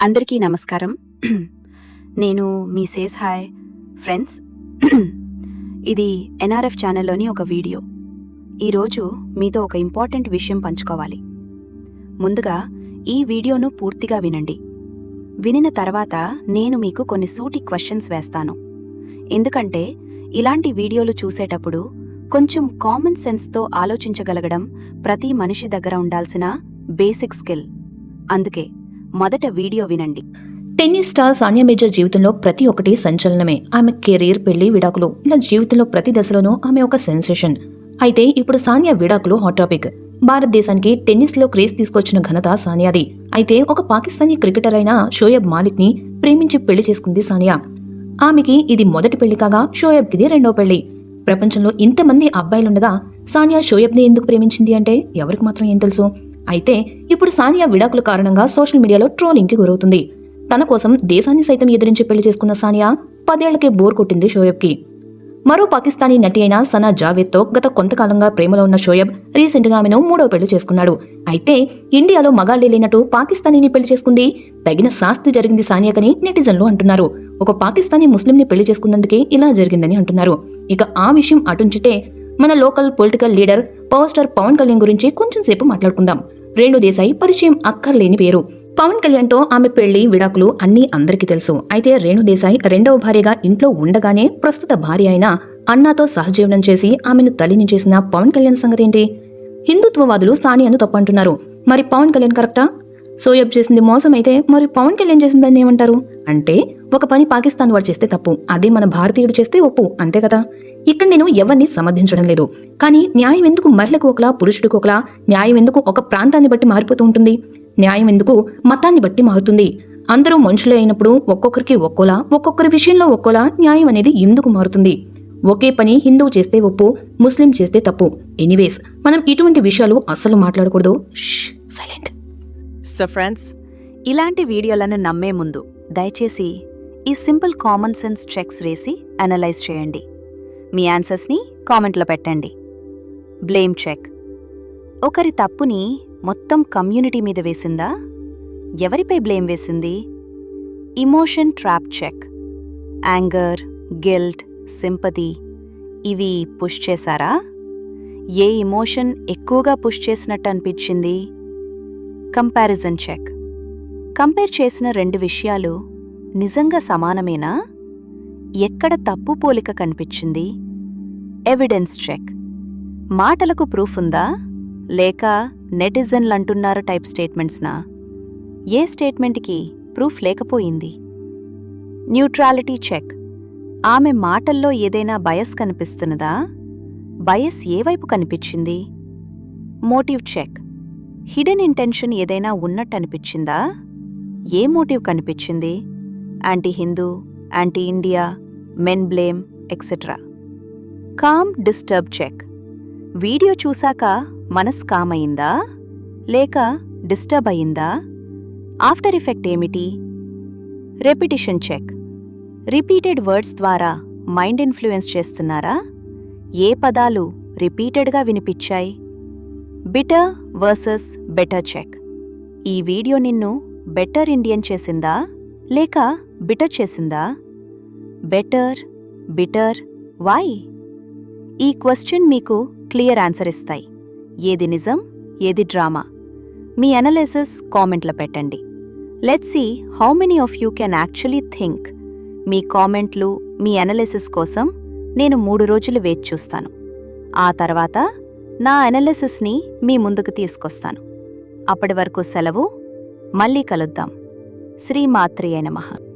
అందరికీ నమస్కారం. నేను మీ సేస్ హాయ్ ఫ్రెండ్స్. ఇది ఎన్ఆర్ఎఫ్ ఛానల్లోని ఒక వీడియో. ఈరోజు మీతో ఒక ఇంపార్టెంట్ విషయం పంచుకోవాలి. ముందుగా ఈ వీడియోను పూర్తిగా వినండి. వినిన తర్వాత నేను మీకు కొన్ని సూటి క్వశ్చన్స్ వేస్తాను. ఎందుకంటే ఇలాంటి వీడియోలు చూసేటప్పుడు కొంచెం కామన్ సెన్స్తో ఆలోచించగలగడం ప్రతి మనిషి దగ్గర ఉండాల్సిన బేసిక్ స్కిల్ అందుకే మొదట వీడియో వినండి. టెన్నిస్ స్టార్ సానియా మీర్జా జీవితంలో ప్రతి ఒక్కటి సంచలనమే. ఆమె కెరీర్ పెళ్ళి విడాకులు ఇలా జీవితంలో ప్రతి దశలోనూ ఆమె ఒక సెన్సేషన్. అయితే ఇప్పుడు సానియా విడాకులు హాట్ టాపిక్. భారతదేశానికి టెన్నిస్లో క్రేజ్ తీసుకొచ్చిన ఘనత సానియాది. అయితే ఒక పాకిస్తానీ క్రికెటర్ అయిన షోయబ్ మాలిక్ని ప్రేమించి పెళ్ళి చేసుకుంది సానియా. ఆమెకి ఇది మొదటి పెళ్ళి కాగా షోయబ్ కిది రెండో పెళ్ళి. ప్రపంచంలో ఇంతమంది అబ్బాయిలుండగా సానియా షోయబ్ని ఎందుకు ప్రేమించింది అంటే ఎవరికి మాత్రం ఏం తెలుసు? అయితే ఇప్పుడు సానియా విడాకుల కారణంగా సోషల్ మీడియాలో ట్రోలింగ్కి గురవుతుంది. తన కోసం దేశాన్ని సైతం ఎదిరించి పెళ్ళి చేసుకున్న సానియా పదేళ్ళకే బోర్ కొట్టింది షోయబ్కి. మరో పాకిస్తానీ నటి అయిన సనా జావేద్తో గత కొంతకాలంగా ప్రేమలో ఉన్న షోయబ్ రీసెంట్గా ఆమెను మూడో పెళ్ళి చేసుకున్నాడు. అయితే ఇండియాలో మగాళ్ళే లేనట్టు పాకిస్తానీని పెళ్ళి చేసుకుంది తగిన శాస్తి జరిగింది సానియాకని నెటిజన్లు అంటున్నారు. ఒక పాకిస్తానీ ముస్లింని పెళ్ళి చేసుకున్నందుకే ఇలా జరిగిందని అంటున్నారు. ఇక ఆ విషయం అటుంచితే మన local political leader power star Pawan Kalyan గురించి కొంచెం సేపు మాట్లాడుకుందాం. రేణు దేశాయి పరిచయం అక్కర్లేని పేరు. పవన్ కళ్యాణ్తో ఆమె పెళ్ళి విడాకులు అన్నీ అందరికీ తెలుసు. అయితే రేణు దేశాయ్ రెండవ భార్యగా ఇంట్లో ఉండగానే ప్రస్తుత భార్య అయిన అన్నాతో సహజీవనం చేసి ఆమెను తల్లిని చేసిన పవన్ కళ్యాణ్ సంగతి ఏంటి హిందుత్వవాదులు సానియాను తప్పంటున్నారు. మరి పవన్ కళ్యాణ్ కరెక్టా? సోయబ్ చేసింది మోసం అయితే మరి పవన్ కళ్యాణ్ చేసిందని ఏమంటారు? అంటే ఒక పని పాకిస్తాన్ వాడు చేస్తే తప్పు అదే మన భారతీయుడు చేస్తే ఒప్పు అంతే కదా? ఇక్కడ నేను ఎవరిని సమర్థించడం లేదు. కానీ న్యాయం ఎందుకు మహిళకు ఒకలా పురుషుడికి ఒకలా? న్యాయం ఎందుకు ఒక ప్రాంతాన్ని బట్టి మారిపోతూ ఉంటుంది? న్యాయం ఎందుకు మతాన్ని బట్టి మారుతుంది? అందరూ మనుషులే అయినప్పుడు ఒక్కొక్కరికి ఒక్కోలా ఒక్కొక్కరి విషయంలో ఒక్కోలా న్యాయం అనేది ఎందుకు మారుతుంది? ఒకే పని హిందువు చేస్తే ఒప్పు ముస్లిం చేస్తే తప్పు. ఎనీవేస్ మనం ఇటువంటి విషయాలు అస్సలు మాట్లాడకూడదు. సైలెంట్. సో ఫ్రెండ్స్ ఇలాంటి వీడియోలను నమ్మే ముందు దయచేసి ఈ సింపుల్ కామన్ సెన్స్ చెక్స్ వేసి అనలైజ్ చేయండి. మీ ఆన్సర్స్ని కామెంట్లో పెట్టండి. Blame check. ఒకరి తప్పుని మొత్తం కమ్యూనిటీ మీద వేసిందా? ఎవరిపై బ్లేమ్ వేసింది? Emotion trap check. Anger guilt sympathy ఇవి పుష్ చేశారా? ఏ ఇమోషన్ ఎక్కువగా పుష్ చేసినట్టు అనిపించింది? Comparison check. కంపేర్ చేసిన రెండు విషయాలు నిజంగా సమానమేనా? ఎక్కడ తప్పు పోలిక కనిపించింది? Evidence check. మాటలకు ప్రూఫ్ ఉందా? లేక నెటిజన్లంటున్నారు టైప్ స్టేట్మెంట్స్నా? ఏ స్టేట్మెంట్కి ప్రూఫ్ లేకపోయింది? Neutrality check. ఆమె మాటల్లో ఏదైనా బయస్ కనిపిస్తున్నదా? బయస్ ఏవైపు కనిపించింది? Motive check. హిడెన్ ఇంటెన్షన్ ఏదైనా ఉన్నట్టు అనిపించిందా ఏ మోటివ్ కనిపించింది? Anti Hindu anti India men blame etcetera calm disturb check video చూశాక మనస్ కామ్ అయిందా లేక డిస్టర్బ్ అయిందా? ఆఫ్టర్ ఎఫెక్ట్ ఏమిటి? రెపిటిషన్ చెక్ రిపీటెడ్ వర్డ్స్ ద్వారా మైండ్ ఇన్ఫ్లుయెన్స్ చేస్తున్నారా? ఏ పదాలు రిపీటెడ్గా వినిపించాయి? బిటర్ వర్సెస్ బెటర్ చెక్ ఈ వీడియో నిన్ను బెటర్ ఇండియన్ చేసిందా? లేక బిటర్ చేసిందా? Better bitter why? ఈ క్వశ్చన్ మీకు క్లియర్ ఆన్సర్ ఇస్తాయి. ఏది నిజం ఏది డ్రామా? మీ అనాలిసిస్ కామెంట్లో పెట్టండి. Let's see how many of you can actually think మీ కామెంట్లు మీ అనాలిసిస్ కోసం నేను మూడు రోజులు వేచి చూస్తాను. ఆ తర్వాత నా అనాలిసిస్ని మీ ముందుకు తీసుకొస్తాను. అప్పటి వరకు సెలవు. మళ్ళీ కలుద్దాం. శ్రీమాత్రియే నమః.